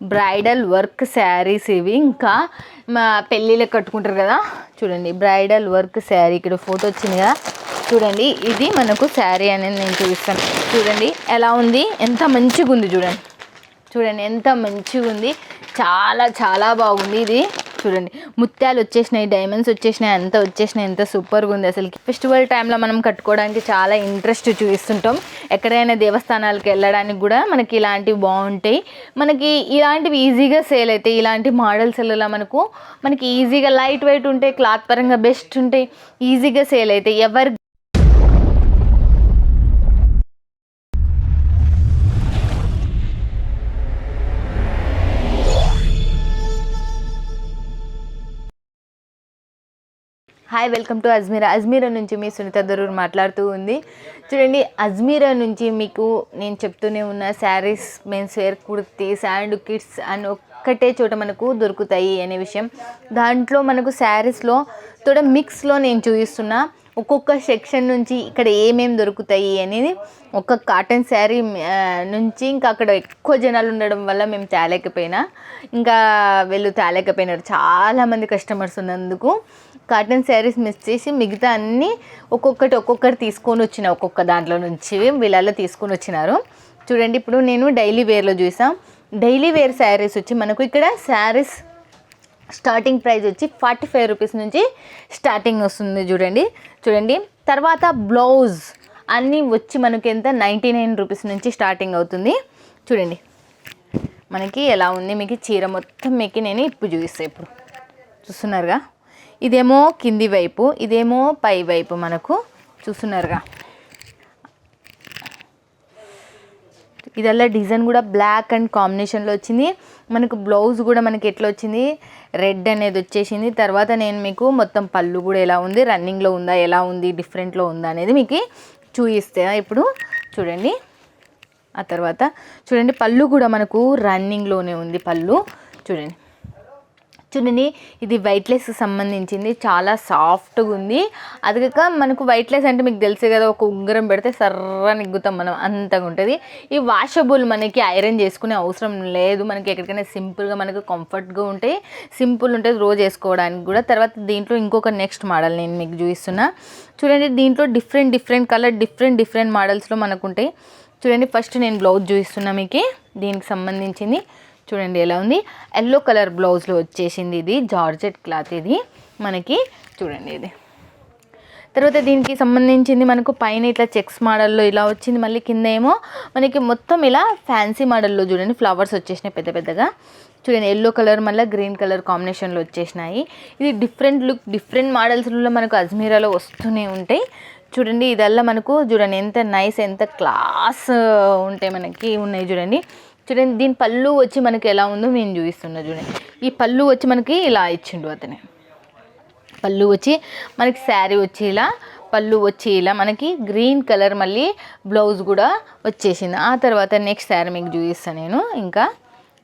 Bridal work saris ఇవి. ఇంకా మా పెళ్ళిళ్ళకి కట్టుకుంటారు కదా. చూడండి బ్రైడల్ వర్క్ శారీ. ఇక్కడ ఫోటో వచ్చింది కదా. చూడండి ఇది మనకు శారీ అనేది నేను చూపిస్తాను. చూడండి ఎలా ఉంది? ఎంత మంచిగా ఉంది చూడండి. చూడండి ఎంత మంచిగా ఉంది చాలా చాలా బాగుంది ఇది. చూడండి. ముత్యాలు వచ్చేసినాయి డైమండ్స్ వచ్చేసినాయి అంత వచ్చేసినాయి ఎంత సూపర్గా ఉంది అసలు ఫెస్టివల్ టైంలో మనం కట్టుకోవడానికి చాలా ఇంట్రెస్ట్ చూపిస్తుంటాం. ఎక్కడైనా దేవస్థానాలకు వెళ్ళడానికి కూడా మనకి ఇలాంటివి బాగుంటాయి. మనకి ఇలాంటివి ఈజీగా సేల్ అవుతాయి ఇలాంటి మోడల్స్ ఎలా మనకు మనకి ఈజీగా లైట్ వెయిట్ ఉంటాయి క్లాత్ పరంగా బెస్ట్ ఉంటాయి ఈజీగా సేల్ అవుతాయి ఎవరి hi welcome to Ajmera. Ajmera నుంచి మీ సునీత దరూర్ మాట్లాడుతూ ఉంది. చూడండి అజ్మీరా నుంచి మీకు నేను చెప్తూనే ఉన్న sarees men's wear kurtis and kids and ఒక్కటే చోట మనకు దొరుకుతాయి అనే విషయం. దాంట్లో మనకు శారీస్లో తోడ మిక్స్లో నేను చూపిస్తున్నా. ఒక్కొక్క సెక్షన్ నుంచి ఇక్కడ ఏమేమి దొరుకుతాయి అనేది ఒక కాటన్ శారీ నుంచి ఇంకా అక్కడ ఎక్కువ జనాలు ఉండడం వల్ల మేము తేలేకపోయినా. ఇంకా వీళ్ళు తేలేకపోయినారు. చాలామంది కస్టమర్స్ ఉన్నందుకు కాటన్ శారీస్ మిస్ చేసి మిగతా అన్నీ ఒక్కొక్కటి ఒక్కొక్కటి తీసుకొని వచ్చిన ఒక్కొక్క దాంట్లో నుంచి వీళ్ళల్లో తీసుకొని వచ్చినారు. చూడండి ఇప్పుడు నేను డైలీ వేర్లో చూసాం. డైలీ వేర్ శారీస్ వచ్చి మనకు ఇక్కడ శారీస్ స్టార్టింగ్ ప్రైస్ వచ్చి ఫార్టీ ఫైవ్ రూపీస్ నుంచి స్టార్టింగ్ వస్తుంది చూడండి. చూడండి తర్వాత బ్లౌజ్ అన్నీ వచ్చి మనకి ఎంత? నైంటీ నైన్ రూపీస్ నుంచి స్టార్టింగ్ అవుతుంది. చూడండి మనకి ఎలా ఉంది? మీకు చీర మొత్తం మీకు నేను ఇప్పుడు చూపిస్తాను ఇప్పుడు. చూస్తున్నారుగా? ఇదేమో కింది వైపు ఇదేమో పై వైపు మనకు చూస్తున్నారుగా. ఇదల్లా డిజైన్ కూడా బ్లాక్ అండ్ కాంబినేషన్లో వచ్చింది. మనకు బ్లౌజ్ కూడా మనకి ఎట్లా వచ్చింది? రెడ్ అనేది వచ్చేసింది. తర్వాత నేను మీకు మొత్తం పళ్ళు కూడా ఎలా ఉంది రన్నింగ్లో ఉందా ఎలా ఉంది డిఫరెంట్లో ఉందా అనేది మీకు చూపిస్తే. ఇప్పుడు చూడండి. ఆ తర్వాత చూడండి పళ్ళు కూడా మనకు రన్నింగ్లోనే ఉంది పళ్ళు. చూడండి. చూడండి ఇది వైట్లెస్ సంబంధించింది చాలా సాఫ్ట్గా ఉంది. అది కాక మనకు వైట్లెస్ అంటే మీకు తెలుసే కదా ఒక ఉంగరం పెడితే సర్రా నిగ్గుతాం మనం అంతగా ఉంటుంది. ఈ వాషబుల్ మనకి ఐరన్ చేసుకునే అవసరం లేదు మనకి ఎక్కడికైనా సింపుల్గా మనకు కంఫర్ట్గా ఉంటాయి సింపుల్ ఉంటుంది రోజు వేసుకోవడానికి కూడా. తర్వాత దీంట్లో ఇంకొక నెక్స్ట్ మోడల్ నేను మీకు చూపిస్తున్నా. చూడండి దీంట్లో different different colour different different మోడల్స్లో మనకు ఉంటాయి చూడండి ఫస్ట్ నేను బ్లౌజ్ చూపిస్తున్నా మీకు దీనికి సంబంధించింది. చూడండి ఎలా ఉంది. ఎల్లో కలర్ బ్లౌజ్లో వచ్చేసింది ఇది జార్జెట్ క్లాత్ ఇది మనకి. చూడండి ఇది. తర్వాత దీనికి సంబంధించింది మనకు పైన ఇట్లా చెక్స్ మోడల్లో ఇలా వచ్చింది మళ్ళీ కింద ఏమో మనకి మొత్తం ఇలా ఫ్యాన్సీ మోడల్లో చూడండి ఫ్లవర్స్ వచ్చేసినాయి పెద్ద పెద్దగా. చూడండి ఎల్లో కలర్ మళ్ళీ గ్రీన్ కలర్ కాంబినేషన్లో వచ్చేసినాయి. ఇది డిఫరెంట్ లుక్ డిఫరెంట్ మోడల్స్లో మనకు అజ్మీరాలో వస్తూనే ఉంటాయి. చూడండి ఇదల్లా మనకు చూడండి ఎంత నైస్ ఎంత క్లాస్ ఉంటాయి మనకి ఉన్నాయి చూడండి. చూడండి దీని పళ్ళు వచ్చి మనకి ఎలా ఉందో నేను చూపిస్తున్నా చూడండి. ఈ పళ్ళు వచ్చి మనకి ఇలా ఇచ్చిండు అతనే. పళ్ళు వచ్చి మనకి శారీ వచ్చి ఇలా పళ్ళు వచ్చి ఇలా మనకి గ్రీన్ కలర్ మళ్ళీ బ్లౌజ్ కూడా వచ్చేసింది. ఆ తర్వాత నెక్స్ట్ శారీ మీకు చూపిస్తాను నేను ఇంకా.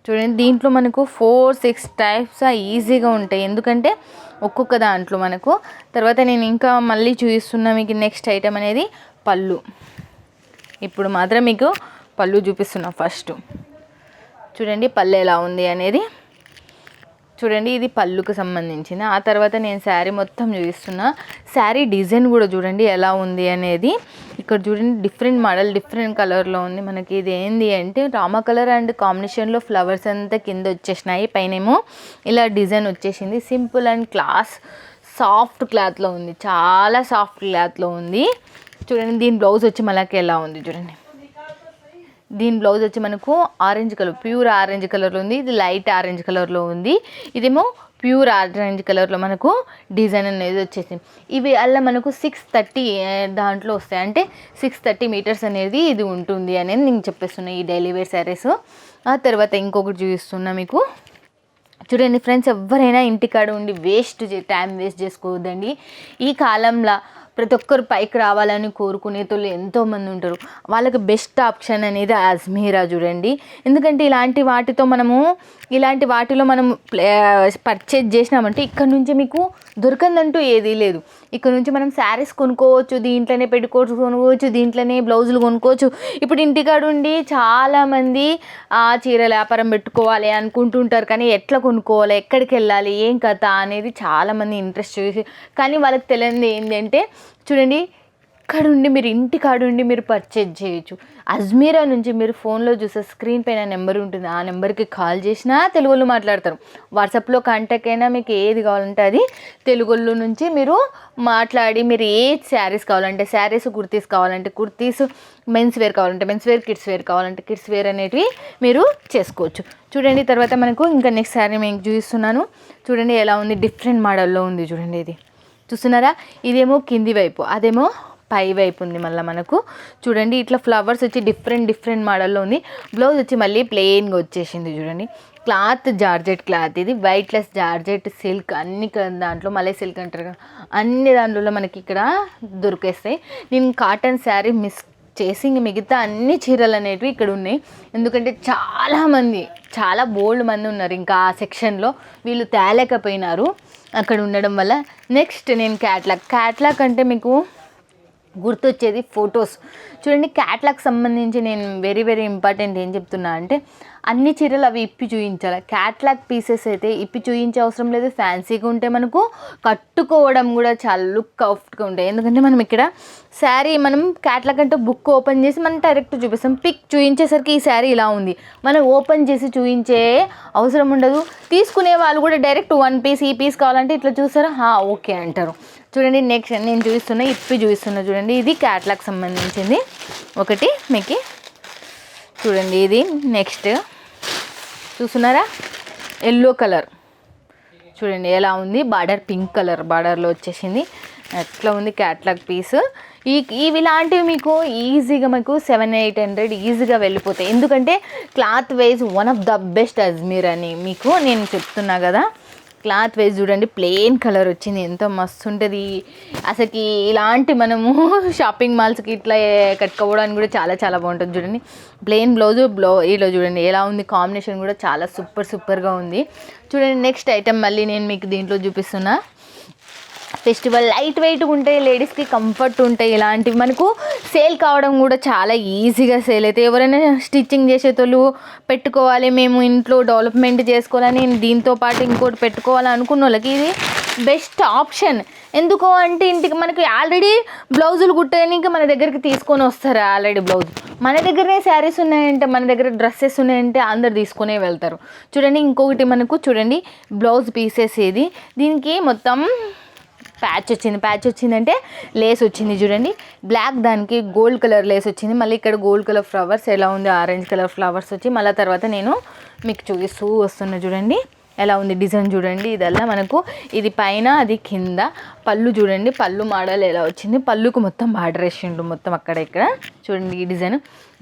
చూడండి దీంట్లో మనకు ఫోర్ సిక్స్ టైప్స్ ఈజీగా ఉంటాయి. ఎందుకంటే ఒక్కొక్క దాంట్లో మనకు. తర్వాత నేను ఇంకా మళ్ళీ చూపిస్తున్నా మీకు నెక్స్ట్ ఐటమ్ అనేది పళ్ళు. ఇప్పుడు మాత్రం మీకు పళ్ళు చూపిస్తున్నా ఫస్ట్ చూడండి పళ్ళు ఎలా ఉంది అనేది. చూడండి ఇది పళ్ళుకు సంబంధించింది ఆ తర్వాత నేను శారీ మొత్తం చూపిస్తున్నా. శారీ డిజైన్ కూడా చూడండి ఎలా ఉంది అనేది. ఇక్కడ చూడండి డిఫరెంట్ మోడల్ డిఫరెంట్ కలర్లో ఉంది. మనకి ఇది ఏంది అంటే రామ కలర్ అండ్ కాంబినేషన్లో ఫ్లవర్స్ అంతా కింద వచ్చేసినాయి. పైనేమో ఇలా డిజైన్ వచ్చేసింది. సింపుల్ అండ్ క్లాస్ సాఫ్ట్ క్లాత్లో ఉంది. చాలా సాఫ్ట్ క్లాత్లో ఉంది. చూడండి దీని బ్లౌజ్ వచ్చి మనకి ఎలా ఉంది చూడండి. దీని బ్లౌజ్ వచ్చి మనకు ఆరెంజ్ కలర్ ప్యూర్ ఆరెంజ్ కలర్లో ఉంది. ఇది లైట్ ఆరెంజ్ కలర్లో ఉంది. ఇదేమో ప్యూర్ ఆరెంజ్ కలర్లో మనకు డిజైన్ అనేది వచ్చేసింది. ఇవి అలా మనకు సిక్స్ థర్టీ దాంట్లో వస్తాయి. అంటే సిక్స్ థర్టీ మీటర్స్ అనేది ఇది ఉంటుంది అనేది నేను చెప్పేస్తున్నాను ఈ డైలీ వేర్ శారీస్ ఆ తర్వాత ఇంకొకటి చూపిస్తున్నా మీకు. చూడండి ఫ్రెండ్స్ ఎవరైనా ఇంటికాడ ఉండి వేస్ట్ టైం వేస్ట్ చేసుకోవద్దండి. ఈ కాలంలో ప్రతి ఒక్కరు పైకి రావాలని కోరుకునేటోళ్ళు ఎంతోమంది ఉంటారు. వాళ్ళకి బెస్ట్ ఆప్షన్ అనేది అజ్మీరా చూడండి. ఎందుకంటే ఇలాంటి వాటితో మనము ఇలాంటి వాటిలో మనం పర్చేజ్ చేసినామంటే ఇక్కడ నుంచి మీకు దొరకందంటూ ఏదీ లేదు. ఇక్కడ నుంచి మనం శారీస్ కొనుక్కోవచ్చు దీంట్లోనే పెట్టుకోవచ్చు కొనుక్కోవచ్చు దీంట్లోనే బ్లౌజులు కొనుక్కోవచ్చు. ఇప్పుడు ఇంటికాడ ఉండి చాలామంది ఆ చీరల వ్యాపారం పెట్టుకోవాలి అనుకుంటుంటారు. కానీ ఎట్లా కొనుక్కోవాలి ఎక్కడికి వెళ్ళాలి ఏం కథ అనేది చాలామంది ఇంట్రెస్ట్ చూసి. కానీ వాళ్ళకి తెలియదు ఏంటంటే చూడండి ఇక్కడ ఉండి మీరు ఇంటి కాడుండి మీరు పర్చేజ్ చేయొచ్చు. అజ్మీరా నుంచి మీరు ఫోన్లో చూసే స్క్రీన్ పైన నెంబర్ ఉంటుంది. ఆ నెంబర్కి కాల్ చేసినా తెలుగులో మాట్లాడతారు. వాట్సాప్లో కాంటాక్ట్ అయినా మీకు ఏది కావాలంటే అది తెలుగులో నుంచి మీరు మాట్లాడి మీరు ఏ శారీస్ కావాలంటే శారీస్ కుర్తీస్ కావాలంటే కుర్తీస్ మెన్స్ వేర్ కావాలంటే మెన్స్ వేర్ కిడ్స్ వేర్ కావాలంటే కిడ్స్ వేర్ అనేటివి మీరు చేసుకోవచ్చు. చూడండి తర్వాత మనకు ఇంకా నెక్స్ట్ శారీ మీకు చూపిస్తున్నాను. చూడండి ఎలా ఉంది? డిఫరెంట్ మోడల్లో ఉంది చూడండి ఇది. చూస్తున్నారా? ఇదేమో కింది వైపు అదేమో పై వైపు ఉంది మళ్ళీ మనకు. చూడండి ఇట్లా ఫ్లవర్స్ వచ్చి డిఫరెంట్ డిఫరెంట్ మోడల్లో ఉంది. బ్లౌజ్ వచ్చి మళ్ళీ ప్లెయిన్గా వచ్చేసింది చూడండి. క్లాత్ జార్జెట్ క్లాత్ ఇది. వైట్లెస్ జార్జెట్ సిల్క్ అన్ని దాంట్లో మళ్ళీ సిల్క్ అంటారు కదా. అన్ని దాంట్లో మనకి ఇక్కడ దొరికేస్తాయి. నేను కాటన్ శారీ మిస్ చేసి ఇంక మిగతా అన్ని చీరలు అనేటివి ఇక్కడ ఉన్నాయి. ఎందుకంటే చాలామంది చాలా బోల్డ్ మంది ఉన్నారు ఇంకా ఆ సెక్షన్లో వీళ్ళు తేలేకపోయినారు. అక్కడ ఉండడం వల్ల నెక్స్ట్ నేను క్యాట్లాగ్ క్యాట్లాగ్ అంటే మీకు గుర్తొచ్చేది ఫొటోస్. చూడండి క్యాట్లాగ్ సంబంధించి నేను వెరీ వెరీ ఇంపార్టెంట్ ఏం చెప్తున్నా అంటే అన్ని చీరలు అవి ఇప్పి చూయించాలి? క్యాట్లాగ్ పీసెస్ అయితే ఇప్పి చూపించే అవసరం లేదు. ఫ్యాన్సీగా ఉంటే మనకు కట్టుకోవడం కూడా చాలా లుక్ కౌఫ్ట్గా ఉంటాయి. ఎందుకంటే మనం ఇక్కడ శారీ మనం క్యాట్లాగ్ అంటే బుక్ ఓపెన్ చేసి మనం డైరెక్ట్ చూపిస్తాం. పిక్ చూపించేసరికి ఈ శారీ ఇలా ఉంది. మనం ఓపెన్ చేసి చూపించే అవసరం ఉండదు. తీసుకునే వాళ్ళు కూడా డైరెక్ట్ వన్ పీస్ ఈ పీస్ కావాలంటే ఇట్లా చూస్తారా? "హా, ఓకే అంటారు. చూడండి నెక్స్ట్ నేను చూపిస్తున్న ఇప్పి చూపిస్తున్నా చూడండి ఇది క్యాట్లాగ్ సంబంధించింది. ఒకటి మీకు చూడండి ఇది నెక్స్ట్ చూస్తున్నారా? ఎల్లో కలర్ చూడండి ఎలా ఉంది? బార్డర్ పింక్ కలర్ బార్డర్లో వచ్చేసింది. ఎట్లా ఉంది క్యాట్లాగ్ పీస్ ఈ ఇవి ఇలాంటివి మీకు ఈజీగా మీకు సెవెన్ ఎయిట్ హండ్రెడ్ ఈజీగా వెళ్ళిపోతాయి. ఎందుకంటే cloth wise one of the best Ajmer అని మీకు నేను చెప్తున్నా కదా. క్లాత్ వేసి చూడండి ప్లెయిన్ కలర్ వచ్చింది. ఎంతో మస్తు ఉంటుంది అసలుకి ఇలాంటి మనము షాపింగ్ మాల్స్కి ఇట్లా కట్టుకోవడానికి కూడా చాలా చాలా బాగుంటుంది చూడండి. ప్లెయిన్ బ్లౌజ్ బ్లౌ ఇలా చూడండి ఎలా ఉంది కాంబినేషన్ కూడా చాలా సూపర్ సూపర్గా ఉంది. చూడండి నెక్స్ట్ ఐటమ్ మళ్ళీ నేను మీకు దీంట్లో చూపిస్తున్నా. ఫెస్టివల్ లైట్ వెయిట్గా ఉంటాయి లేడీస్కి కంఫర్ట్ ఉంటాయి ఇలాంటివి. మనకు సేల్ కావడం కూడా చాలా ఈజీగా సేల్ అవుతాయి. ఎవరైనా స్టిచ్చింగ్ చేసేటోళ్ళు పెట్టుకోవాలి మేము ఇంట్లో డెవలప్మెంట్ చేసుకోవాలని దీంతో పాటు ఇంకోటి పెట్టుకోవాలి అనుకున్న వాళ్ళకి ఇది బెస్ట్ ఆప్షన్. ఎందుకు అంటే ఇంటికి మనకి ఆల్రెడీ బ్లౌజులు కుట్టడానికి మన దగ్గరికి తీసుకొని వస్తారు ఆల్రెడీ బ్లౌజ్. మన దగ్గరనే శారీస్ ఉన్నాయంటే మన దగ్గర డ్రెస్సెస్ ఉన్నాయంటే అందరు తీసుకునే వెళ్తారు. చూడండి ఇంకొకటి మనకు చూడండి బ్లౌజ్ పీసెస్ ఇది దీనికి మొత్తం ప్యాచ్ వచ్చింది. ప్యాచ్ వచ్చిందంటే లేస్ వచ్చింది చూడండి. బ్లాక్ దానికి గోల్డ్ కలర్ లేస్ వచ్చింది. మళ్ళీ ఇక్కడ గోల్డ్ కలర్ ఫ్లవర్స్ ఎలా ఉంది? ఆరెంజ్ కలర్ ఫ్లవర్స్ వచ్చి మళ్ళీ తర్వాత నేను మీకు చూపిస్తూ వస్తున్నా చూడండి. ఎలా ఉంది డిజైన్ చూడండి ఇదల్లా మనకు. ఇది పైన అది కింద. పళ్ళు చూడండి పళ్ళు మోడల్ ఎలా వచ్చింది. పళ్ళుకు మొత్తం బార్డర్ వేసిండు మొత్తం అక్కడ ఇక్కడ. చూడండి ఈ డిజైన్.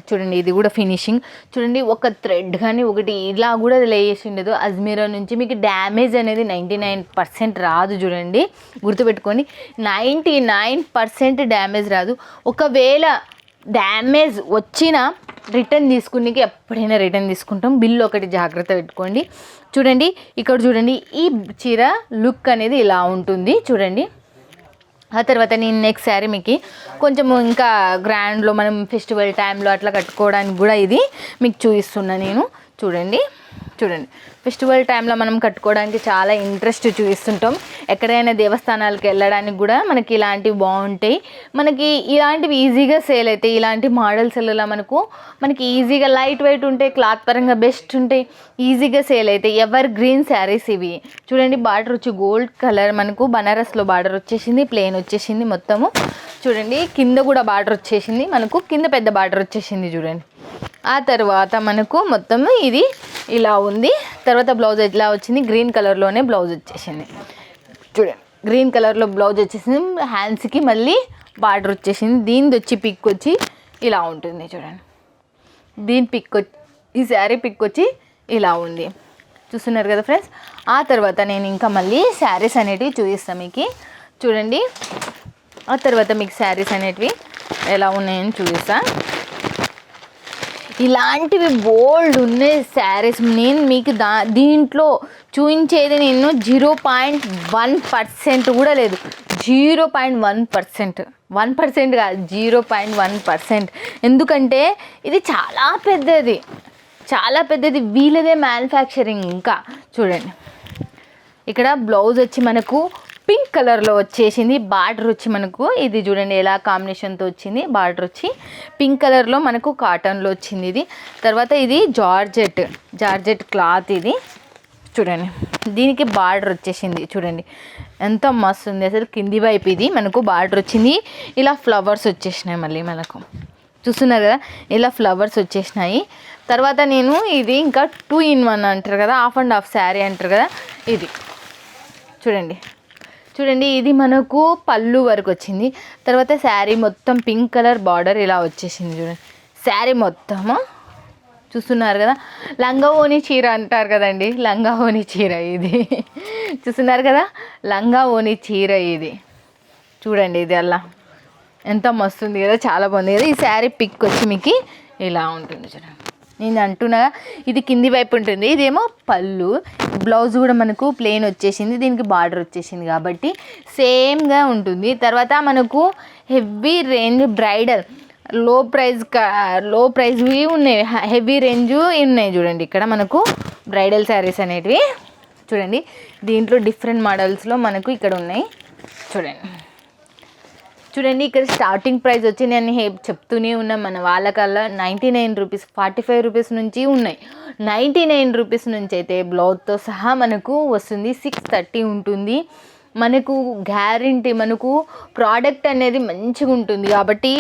చూడండి ఇది కూడా ఫినిషింగ్. చూడండి ఒక థ్రెడ్ కానీ ఒకటి ఇలా కూడా లేసి ఉండదు అజ్మీరా నుంచి మీకు డ్యామేజ్ అనేది నైంటీ నైన్ పర్సెంట్ రాదు చూడండి. గుర్తుపెట్టుకోండి నైంటీ నైన్ పర్సెంట్ డ్యామేజ్ రాదు. ఒకవేళ డ్యామేజ్ వచ్చినా రిటర్న్ తీసుకునేకి ఎప్పుడైనా రిటర్న్ తీసుకుంటాం. బిల్లు ఒకటి జాగ్రత్త పెట్టుకోండి. చూడండి ఇక్కడ చూడండి ఈ చీర లుక్ అనేది ఇలా ఉంటుంది. చూడండి. ఆ తర్వాత నేను నెక్స్ట్ శారీ మీకు కొంచెం ఇంకా గ్రాండ్లో మనం ఫెస్టివల్ టైంలో అట్లా కట్టుకోవడానికి కూడా ఇది మీకు చూపిస్తున్నా నేను. చూడండి చూడండి. ఫెస్టివల్ టైంలో మనం కట్టుకోవడానికి చాలా ఇంట్రెస్ట్ చూపిస్తుంటాం. ఎక్కడైనా దేవస్థానాలకు వెళ్ళడానికి కూడా మనకి ఇలాంటివి బాగుంటాయి. మనకి ఇలాంటివి ఈజీగా సేల్ అవుతాయి. ఇలాంటి మోడల్స్ ఎలా మనకు మనకి ఈజీగా లైట్ వెయిట్ ఉంటాయి క్లాత్ పరంగా బెస్ట్ ఉంటాయి ఈజీగా సేల్ అవుతాయి. ఎవర్ గ్రీన్ శారీస్ ఇవి. చూడండి బార్డర్ వచ్చి గోల్డ్ కలర్ మనకు బనారస్లో బార్డర్ వచ్చేసింది ప్లెయిన్ వచ్చేసింది మొత్తము. చూడండి కింద కూడా బార్డర్ వచ్చేసింది మనకు కింద పెద్ద బార్డర్ వచ్చేసింది చూడండి. ఆ తర్వాత మనకు మొత్తం ఇది ఇలా ఉంది. తర్వాత బ్లౌజ్ ఇలా వచ్చింది? గ్రీన్ కలర్లోనే బ్లౌజ్ వచ్చేసింది. చూడండి గ్రీన్ కలర్లో బ్లౌజ్ వచ్చేసింది. హ్యాండ్స్కి మళ్ళీ బార్డర్ వచ్చేసింది. దీనిది వచ్చి పిక్ వచ్చి ఇలా ఉంటుంది చూడండి. దీని పిక్ వచ్చి ఈ శారీ పిక్ వచ్చి ఇలా ఉంది. చూస్తున్నారు కదా ఫ్రెండ్స్? ఆ తర్వాత నేను ఇంకా మళ్ళీ శారీస్ అనేటివి చూపిస్తాను మీకు. చూడండి ఆ తర్వాత మీకు శారీస్ అనేటివి ఎలా ఉన్నాయని చూపిస్తాను ఇలాంటివి బోల్డ్ ఉన్నాయి శారీస్. నేను మీకు దా దీంట్లో చూపించేది నేను జీరో పాయింట్ వన్ పర్సెంట్ కూడా లేదు. Zero point one percent. One percent కాదు జీరో పాయింట్ వన్ పర్సెంట్. ఎందుకంటే ఇది చాలా పెద్దది. చాలా పెద్దది. వీళ్ళదే మ్యానుఫ్యాక్చరింగ్ ఇంకా. చూడండి. ఇక్కడ బ్లౌజ్ వచ్చి మనకు పింక్ కలర్లో వచ్చేసింది బార్డర్ వచ్చి మనకు. ఇది చూడండి ఎలా కాంబినేషన్తో వచ్చింది. బార్డర్ వచ్చి పింక్ కలర్లో మనకు కాటన్లో వచ్చింది ఇది. తర్వాత ఇది జార్జెట్ జార్జెట్ క్లాత్ ఇది. చూడండి. దీనికి బార్డర్ వచ్చేసింది. చూడండి. ఎంత మస్తు ఉంది. అసలు కింది వైపు ఇది మనకు బార్డర్ వచ్చింది. ఇలా ఫ్లవర్స్ వచ్చేసినాయి మళ్ళీ మనకు. చూస్తున్నారు కదా? ఇలా ఫ్లవర్స్ వచ్చేసినాయి. తర్వాత నేను ఇది ఇంకా టూ ఇన్ వన్ అంటారు కదా? హాఫ్ అండ్ హాఫ్ శారీ అంటారు కదా? ఇది. చూడండి. చూడండి ఇది మనకు పళ్ళు వరకు వచ్చింది. తర్వాత శారీ మొత్తం పింక్ కలర్ బార్డర్ ఇలా వచ్చేసింది చూడండి. శారీ మొత్తము? చూస్తున్నారు కదా? లంగా ఓని చీర అంటారు కదండి. లంగా ఓని చీర ఇది. చూస్తున్నారు కదా? లంగా ఓని చీర ఇది. చూడండి ఇది అలా. ఎంత మస్తు ఉంది కదా చాలా బాగుంది కదా. ఈ శారీ పిక్ వచ్చి మీకు ఇలా ఉంటుంది చూడండి. నేను అంటున్నా ఇది కింది వైపు ఉంటుంది. ఇదేమో పళ్ళు. బ్లౌజ్ కూడా మనకు ప్లెయిన్ వచ్చేసింది. దీనికి బార్డర్ వచ్చేసింది కాబట్టి సేమ్గా ఉంటుంది. తర్వాత మనకు హెవీ రేంజ్ బ్రైడల్. లో ప్రైజ్లో ప్రైజ్వి ఉన్నాయి. హెవీ రేంజ్ ఉన్నాయి చూడండి. ఇక్కడ మనకు బ్రైడల్ శారీస్ అనేటివి. చూడండి. దీంట్లో డిఫరెంట్ మోడల్స్లో మనకు ఇక్కడ ఉన్నాయి. చూడండి. చూడండి ఇక్కడ స్టార్టింగ్ ప్రైస్ వచ్చి నేను హే చెప్తూనే ఉన్నా మన వాళ్ళకల్లా ninety nine rupees forty five rupees నుంచి ఉన్నాయి. నైంటీ నైన్ రూపీస్ నుంచి అయితే బ్లౌజ్తో సహా మనకు వస్తుంది సిక్స్ థర్టీ ఉంటుంది. మనకు గ్యారంటీ మనకు ప్రోడక్ట్ అనేది మంచిగా ఉంటుంది. కాబట్టి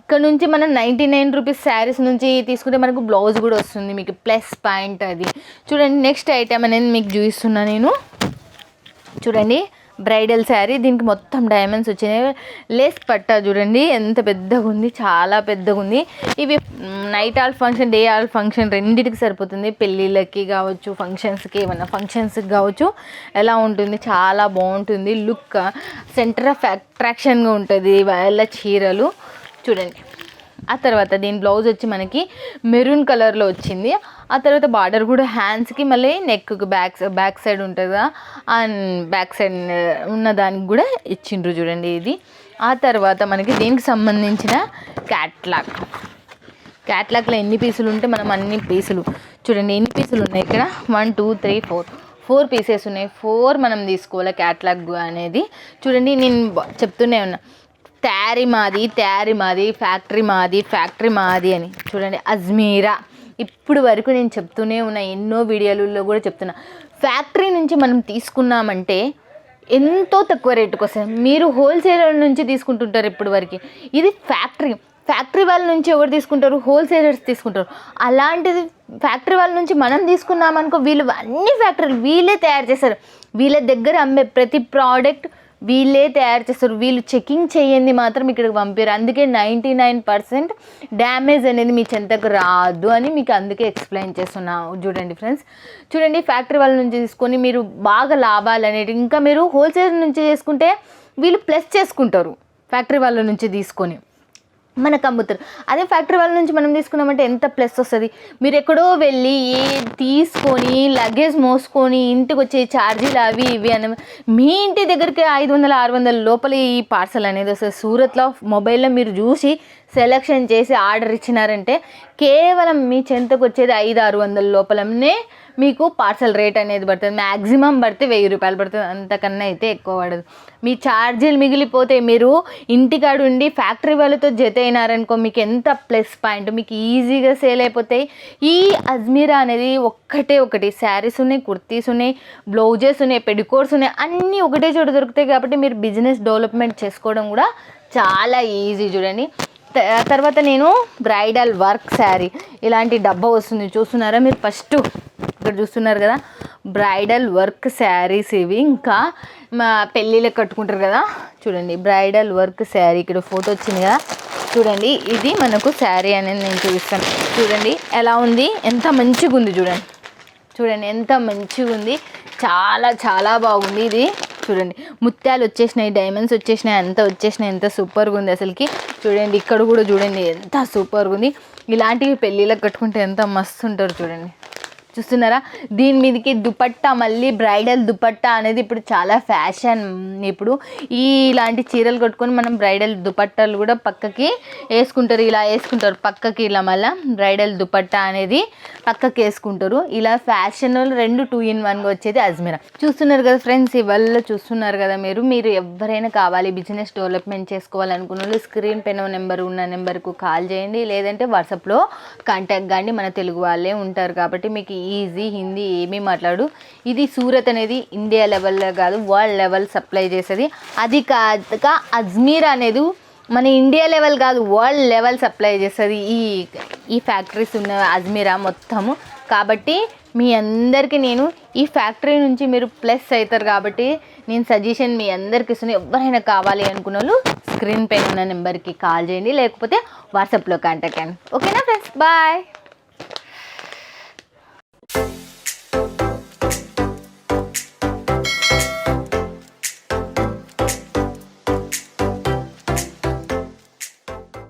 ఇక్కడ నుంచి మనం నైంటీ నైన్ రూపీస్ శారీస్ నుంచి తీసుకుంటే మనకు బ్లౌజ్ కూడా వస్తుంది మీకు ప్లస్ పాయింట్ అది. చూడండి నెక్స్ట్ ఐటమ్ అనేది మీకు చూపిస్తున్నా నేను. చూడండి బ్రైడల్ శారీ. దీనికి మొత్తం డైమండ్స్ వచ్చినాయి. లేస్ పట్టా చూడండి. ఎంత పెద్దగా ఉంది. చాలా పెద్దగా ఉంది. ఇవి night all function day all function రెండింటికి సరిపోతుంది. పెళ్ళిళ్ళకి కావచ్చు ఫంక్షన్స్కి ఏమన్నా ఫంక్షన్స్కి కావచ్చు. ఎలా ఉంటుంది? చాలా బాగుంటుంది. లుక్ సెంటర్ ఆఫ్ అట్రాక్షన్గా ఉంటుంది. వాళ్ళ చీరలు. చూడండి. ఆ తర్వాత దీని బ్లౌజ్ వచ్చి మనకి మెరూన్ కలర్లో వచ్చింది. ఆ తర్వాత బార్డర్ కూడా హ్యాండ్స్కి మళ్ళీ నెక్కి బ్యాక్ బ్యాక్ సైడ్ ఉంటుందా అండ్ బ్యాక్ సైడ్ ఉన్న దానికి కూడా ఇచ్చిండ్రు చూడండి ఇది. ఆ తర్వాత మనకి దీనికి సంబంధించిన క్యాట్లాగ్ క్యాట్లాగ్లో ఎన్ని పీసులు ఉంటే మనం అన్ని పీసులు చూడండి ఎన్ని పీసులు ఉన్నాయి ఇక్కడ? One two three four four pieces ఉన్నాయి. ఫోర్ మనం తీసుకోవాలి క్యాట్లాగ్ అనేది. చూడండి నేను చెప్తూనే ఉన్నా. తయారీ మాది తయారీ మాది ఫ్యాక్టరీ మాది ఫ్యాక్టరీ మాది అని. చూడండి అజ్మీరా. ఇప్పుడు వరకు నేను చెప్తూనే ఉన్నా ఎన్నో వీడియోలలో కూడా చెప్తున్నా. ఫ్యాక్టరీ నుంచి మనం తీసుకున్నామంటే ఎంతో తక్కువ రేటుకి వస్తుంది మీరు హోల్సేలర్ నుంచి తీసుకుంటుంటారు ఇప్పుడు వరకు. ఇది ఫ్యాక్టరీ. ఫ్యాక్టరీ వాళ్ళ నుంచి ఎవరు తీసుకుంటారు? హోల్సేలర్స్ తీసుకుంటారు. అలాంటిది ఫ్యాక్టరీ వాళ్ళ నుంచి మనం తీసుకున్నామనుకో వీళ్ళు అన్ని ఫ్యాక్టరీలు వీళ్ళే తయారు చేస్తారు. వీళ్ళ దగ్గర అమ్మే ప్రతి ప్రోడక్ట్ వీళ్ళే తయారు చేస్తారు. వీళ్ళు చెకింగ్ చేయండి మాత్రం ఇక్కడికి పంపారు అందుకే నైంటీ నైన్ పర్సెంట్ డ్యామేజ్ అనేది మీ చెంతకు రాదు అని మీకు అందుకే ఎక్స్ప్లెయిన్ చేస్తున్నా. చూడండి ఫ్రెండ్స్ చూడండి ఫ్యాక్టరీ వాళ్ళ నుంచి తీసుకొని మీరు బాగా లాభాలు అనేవి ఇంకా మీరు హోల్సేల్ నుంచి చేసుకుంటే వీళ్ళు ప్లస్ చేసుకుంటారు. ఫ్యాక్టరీ వాళ్ళ నుంచి తీసుకొని. మనకు అమ్ముతారు. అదే ఫ్యాక్టరీ వాళ్ళ నుంచి మనం తీసుకున్నామంటే ఎంత ప్లస్ వస్తుంది? మీరు ఎక్కడో వెళ్ళి ఏ తీసుకొని లగేజ్ మోసుకొని ఇంటికి వచ్చే ఛార్జీలు అవి ఇవి అని మీ ఇంటి దగ్గరికి ఐదు వందల ఆరు వందల లోపల ఈ పార్సల్ అనేది వస్తుంది. సూరత్లో మొబైల్లో మీరు చూసి సెలెక్షన్ చేసి ఆర్డర్ ఇచ్చినారంటే కేవలం మీ చెంతకు వచ్చేది ఐదు ఆరు వందల లోపలనే మీకు పార్సల్ రేట్ అనేది పడుతుంది. మ్యాక్సిమం పడితే వెయ్యి రూపాయలు పడుతుంది. అంతకన్నా అయితే ఎక్కువ పడదు. మీ ఛార్జీలు మిగిలిపోతే మీరు ఇంటికాడ ఉండి ఫ్యాక్టరీ వాళ్ళతో జత అయినారనుకో మీకు ఎంత ప్లస్ పాయింట్? మీకు ఈజీగా సేల్ అయిపోతాయి. ఈ అజ్మీరా అనేది ఒక్కటే ఒకటి. శారీస్ ఉన్నాయి కుర్తీస్ ఉన్నాయి బ్లౌజెస్ ఉన్నాయి పెడికోట్స్ ఉన్నాయి. అన్నీ ఒకటే చోట దొరుకుతాయి కాబట్టి మీరు బిజినెస్ డెవలప్మెంట్ చేసుకోవడం కూడా చాలా ఈజీ చూడండి. తర్వాత నేను బ్రైడల్ వర్క్ శారీ. ఇలాంటి డబ్బా వస్తుంది. చూస్తున్నారా మీరు? ఫస్ట్ ఇక్కడ చూస్తున్నారు కదా బ్రైడల్ వర్క్ శారీస్ ఇవి. ఇంకా మా పెళ్ళిళ్ళకి కట్టుకుంటారు కదా చూడండి బ్రైడల్ వర్క్ శారీ. ఇక్కడ ఫోటో వచ్చింది కదా చూడండి ఇది మనకు శారీ అనేది నేను చూపిస్తాను. చూడండి ఎలా ఉంది ఎంత మంచిగా ఉంది చూడండి. చూడండి ఎంత మంచిగా ఉంది చాలా చాలా బాగుంది ఇది. చూడండి ముత్యాలు వచ్చేసినాయి డైమండ్స్ వచ్చేసినాయి అంత వచ్చేసినాయి ఎంత సూపర్గా ఉంది అసలుకి. చూడండి ఇక్కడ కూడా చూడండి ఎంత సూపర్గా ఉంది. ఇలాంటివి పెళ్ళిళ్ళకి కట్టుకుంటే ఎంత మస్తు ఉంటారు చూడండి. చూస్తున్నారా? దీని మీదకి దుపట్టా మళ్ళీ బ్రైడల్ దుపట్టా అనేది ఇప్పుడు చాలా ఫ్యాషన్. ఇప్పుడు ఈ ఇలాంటి చీరలు కొట్టుకొని మనం బ్రైడల్ దుపట్టాలు కూడా పక్కకి వేసుకుంటారు. ఇలా వేసుకుంటారు. పక్కకి ఇలా మళ్ళీ బ్రైడల్ దుపట్టా అనేది పక్కకి వేసుకుంటారు. ఇలా ఫ్యాషన్ రెండు టూ ఇన్ వన్గా వచ్చేది అజ్మీరా. చూస్తున్నారు కదా ఫ్రెండ్స్ ఇవాళ చూస్తున్నారు కదా మీరు. మీరు ఎవరైనా కావాలి బిజినెస్ డెవలప్మెంట్ చేసుకోవాలనుకున్న వాళ్ళు స్క్రీన్ పైన నెంబర్ ఉన్న నెంబర్కు కాల్ చేయండి. లేదంటే వాట్సాప్లో కాంటాక్ట్ కానీ మన తెలుగు వాళ్ళే ఉంటారు కాబట్టి మీకు ఈజీ హిందీ ఏమీ మాట్లాడు ఇది సూరత్ అనేది ఇండియా లెవెల్లో కాదు వరల్డ్ లెవెల్ సప్లై చేసేది అది కాక అజ్మీర్ అనేది మన ఇండియా లెవెల్ కాదు వరల్డ్ లెవెల్ సప్లై చేస్తుంది. ఈ ఈ ఫ్యాక్టరీస్ ఉన్న అజ్మీరా మొత్తము. కాబట్టి మీ అందరికీ నేను ఈ ఫ్యాక్టరీ నుంచి మీరు ప్లస్ అవుతారు కాబట్టి నేను సజెషన్ మీ అందరికి ఇస్తున్నాను ఎవరైనా కావాలి అనుకున్న వాళ్ళు స్క్రీన్ పైన ఉన్న నెంబర్కి కాల్ చేయండి. లేకపోతే వాట్సాప్లో కాంటాక్ట్ అండి ఓకేనా ఫ్రెండ్స్? బాయ్!